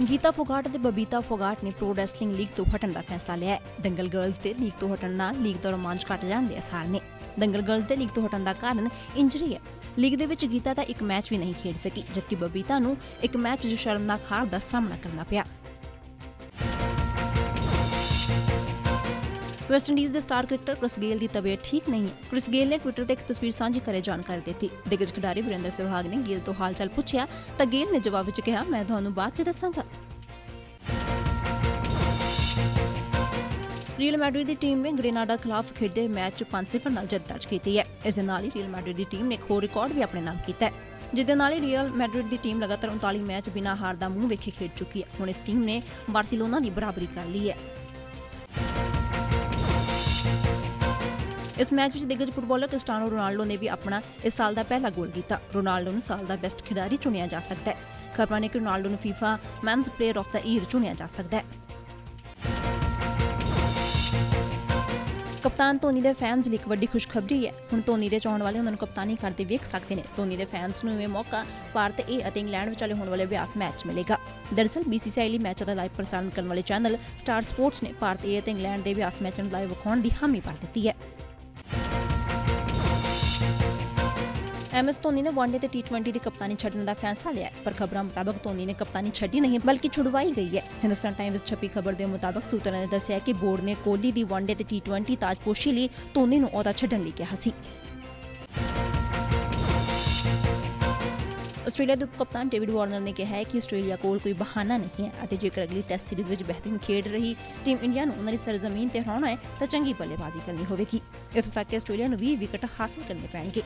ਗੀਤਾ ਫੋਗਾਟ ਅਤੇ ਬਬੀਤਾ ਫੋਗਾਟ ਨੇ pro wrestling league ਤੋਂ ਹਟਣ ਦਾ ਫੈਸਲਾ ਲਿਆ ਹੈ। ਦੰਗਲ ਗਰਲਜ਼ ਦੇ ਲੀਗ ਤੋਂ ਹਟਣ ਨਾਲ ਲੀਗ ਦਾ ਰੋਮਾਂਚ ਘਟ ਜਾਣ ਦੇ ਅਸਾਰ ਨੇ। ਦੰਗਲ ਗਰਲਜ਼ ਦੇ ਲੀਗ ਤੋਂ ਹਟਣ ਦਾ ਕਾਰਨ ਇੰਜਰੀ ਹੈ। ਲੀਗ ਦੇ ਵਿੱਚ ਗੀਤਾ ਦਾ ਇੱਕ ਮੈਚ ਵੀ ਨਹੀਂ ਖੇਡ ਸਕੀ, ਜਦਕਿ ਬਬੀਤਾ ਨੂੰ ਇੱਕ ਮੈਚ 'ਚ ਸ਼ਰਮਨਾਕ ਹਾਰ ਦਾ ਸਾਹਮਣਾ ਕਰਨਾ ਪਿਆ। ਵੈਸਟ ਇੰਡੀਜ਼ ਦੇ ਸਟਾਰ ਕ੍ਰਿਕਟਰ ਕ੍ਰਿਸ ਗੇਲ ਦੀ ਤਬੀਅਤ ਠੀਕ ਨਹੀਂ ਹੈ। ਕ੍ਰਿਸ ਗੇਲ ਨੇ ਟਵਿੱਟਰ ਤੇ ਇੱਕ ਤਸਵੀਰ ਸਾਂਝੀ ਕਰੇ ਜਾਣਕਾਰੀ ਦਿੱਤੀ। ਦਿੱਗਜ ਖਿਡਾਰੀ ਵਿਰੇਂਦਰ ਸਹਿਵਾਗ ਨੇ ਗੇਲ ਤੋਂ ਹਾਲ-ਚਾਲ ਪੁੱਛਿਆ, ਤਾਂ ਗੇਲ ਨੇ ਜਵਾਬ ਵਿੱਚ ਕਿਹਾ, ਮੈਂ ਤੁਹਾਨੂੰ ਬਾਅਦ 'ਚ ਦੱਸਾਂਗਾ। ਰੀਅਲ ਮੈਡਰਿਡ ਦੀ ਟੀਮ ਨੇ ਗ੍ਰੇਨਾਡਾ ਖਿਲਾਫ ਖੇਡੇ ਮੈਚ 'ਚ 5-0 ਨਾਲ ਜਿੱਤ ਦਰਜ ਕੀਤੀ ਹੈ। ਇਸ ਦੇ ਨਾਲ ਹੀ ਰੀਅਲ ਮੈਡਰਿਡ ਦੀ ਟੀਮ ਨੇ ਇੱਕ ਹੋਰ ਰਿਕਾਰਡ ਵੀ ਆਪਣੇ ਨਾਮ ਕੀਤਾ ਹੈ। ਜਿਹਦੇ ਨਾਲ ਹੀ ਰੀਅਲ ਮੈਡਰਿਡ ਦੀ ਟੀਮ ਲਗਾਤਾਰ 39 ਮੈਚ ਬਿਨਾਂ ਹਾਰ ਦਾ ਮੂੰਹ ਵੇਖੇ ਖੇਡ ਚੁੱਕੀ ਹੈ। ਹੁਣ ਇਸ ਟੀਮ ਨੇ ਬਾਰਸੀਲੋਨਾ ਦੀ ਬਰਾਬਰੀ ਕਰ ਲਈ ਹੈ। ਇਸ ਮੈਚ ਵਿੱਚ ਦਿੱਗਜ ਫੁੱਟਬਾਲਰ ਕ੍ਰਿਸਟੀਆਨੋ ਰੋਨਾਲਡੋ ਨੇ ਵੀ ਆਪਣਾ ਇਸ ਸਾਲ ਦਾ ਪਹਿਲਾ ਗੋਲ ਕੀਤਾ। ਰੋਨਾਲਡੋ ਨੂੰ ਸਾਲ ਦਾ ਬੈਸਟ ਖਿਡਾਰੀ ਚੁਣਿਆ ਜਾ ਸਕਦਾ ਹੈ। ਖਬਰਾਂ ਨੇ ਕਿ ਰੋਨਾਲਡੋ ਨੂੰ FIFA men's player of the year ਚੁਣਿਆ ਜਾ ਸਕਦਾ ਹੈ। ਕਪਤਾਨ ਧੋਨੀ ਦੇ ਫੈਨਸ ਲਈ ਇੱਕ ਵੱਡੀ ਖੁਸ਼ਖਬਰੀ ਹੈ। ਹੁਣ ਧੋਨੀ ਦੇ ਚਾਹਣ ਵਾਲੇ ਉਹਨਾਂ ਨੂੰ ਕਪਤਾਨੀ ਕਰਦੇ ਵੇਖ ਸਕਦੇ ਨੇ। ਧੋਨੀ ਦੇ ਫੈਨਸ ਨੂੰ ਇਹ ਮੌਕਾ ਭਾਰਤ ਏ ਅਤੇ ਇੰਗਲੈਂਡ ਵਿਚਾਲੇ ਹੋਣ ਵਾਲੇ ਅਭਿਆਸ ਮੈਚ ਮਿਲੇਗਾ। ਦਰਸਲ BCCI ਲਈ ਮੈਚਾਂ ਦਾ ਲਾਈਵ ਪ੍ਰਸਾਰਣ ਕਰਨ ਵਾਲੇ ਚੈਨਲ ਸਟਾਰ ਸਪੋਰਟਸ ਨੇ ਭਾਰਤ ਏ ਅਤੇ ਇੰਗਲੈਂਡ ਦੇ ਅਭਿਆਸ ਮੈਚਾਂ ਨੂੰ ਲਾਈਵ ਵਿਖਾਉਣ ਦੀ ਹਾਮੀ ਭਰ ਦਿੱਤੀ ਹੈ। ਐਮਐਸ ਧੋਨੀ ਨੇ ਵਨਡੇ ਤੇ ਟੀ20 ਦੀ ਕਪਤਾਨੀ ਛੱਡਣ ਦਾ ਫੈਸਲਾ ਲਿਆ ਪਰ ਖਬਰਾਂ ਮੁਤਾਬਕ ਧੋਨੀ ਨੇ ਕਪਤਾਨੀ ਛੱਡੀ ਨਹੀਂ, ਬਲਕਿ ਛੁਡਵਾਈ ਗਈ ਹੈ। ਹਿੰਦੁਸਤਾਨ ਟਾਈਮਜ਼ ਛਪੀ ਖਬਰ ਦੇ ਮੁਤਾਬਕ ਸੂਤਰਾਂ ਨੇ ਦੱਸਿਆ ਕਿ ਬੋਰਡ ਨੇ ਕੋਹਲੀ ਦੀ ਵਨਡੇ ਤੇ ਟੀ20 ਤਾਜਪੋਸ਼ੀ ਲਈ ਧੋਨੀ ਨੂੰ ਅਹੁਦਾ ਛੱਡਣ ਲਈ ਕਿਹਾ ਸੀ। ਆਸਟ੍ਰੇਲੀਆ ਦੇ ਕਪਤਾਨ ਡੇਵਿਡ ਵਾਰਨਰ ਨੇ ਕਿਹਾ ਹੈ ਕਿ ਆਸਟ੍ਰੇਲੀਆ ਕੋਲ ਕੋਈ ਬਹਾਨਾ ਨਹੀਂ ਹੈ ਅਤੇ ਜੇਕਰ ਅਗਲੀ ਟੈਸਟ ਸੀਰੀਜ਼ ਵਿੱਚ ਬਿਹਤਰੀਨ ਖੇਡ ਰਹੀ ਟੀਮ ਇੰਡੀਆ ਨੂੰ ਉਹਨਾਂ ਦੀ ਸਰਜ਼ਮੀਨ ਤੇ ਹਰਾਉਣਾ ਹੈ, ਤਾਂ ਚੰਗੀ ਬੱਲੇਬਾਜ਼ੀ ਕਰਨੀ ਹੋਵੇਗੀ। ਇੱਥੋਂ ਤੱਕ ਕਿ ਆਸਟ੍ਰੇਲੀਆ ਨੂੰ 20 ਵਿਕਟ ਹਾਸਲ ਕਰਨੇ ਪੈਣਗੇ।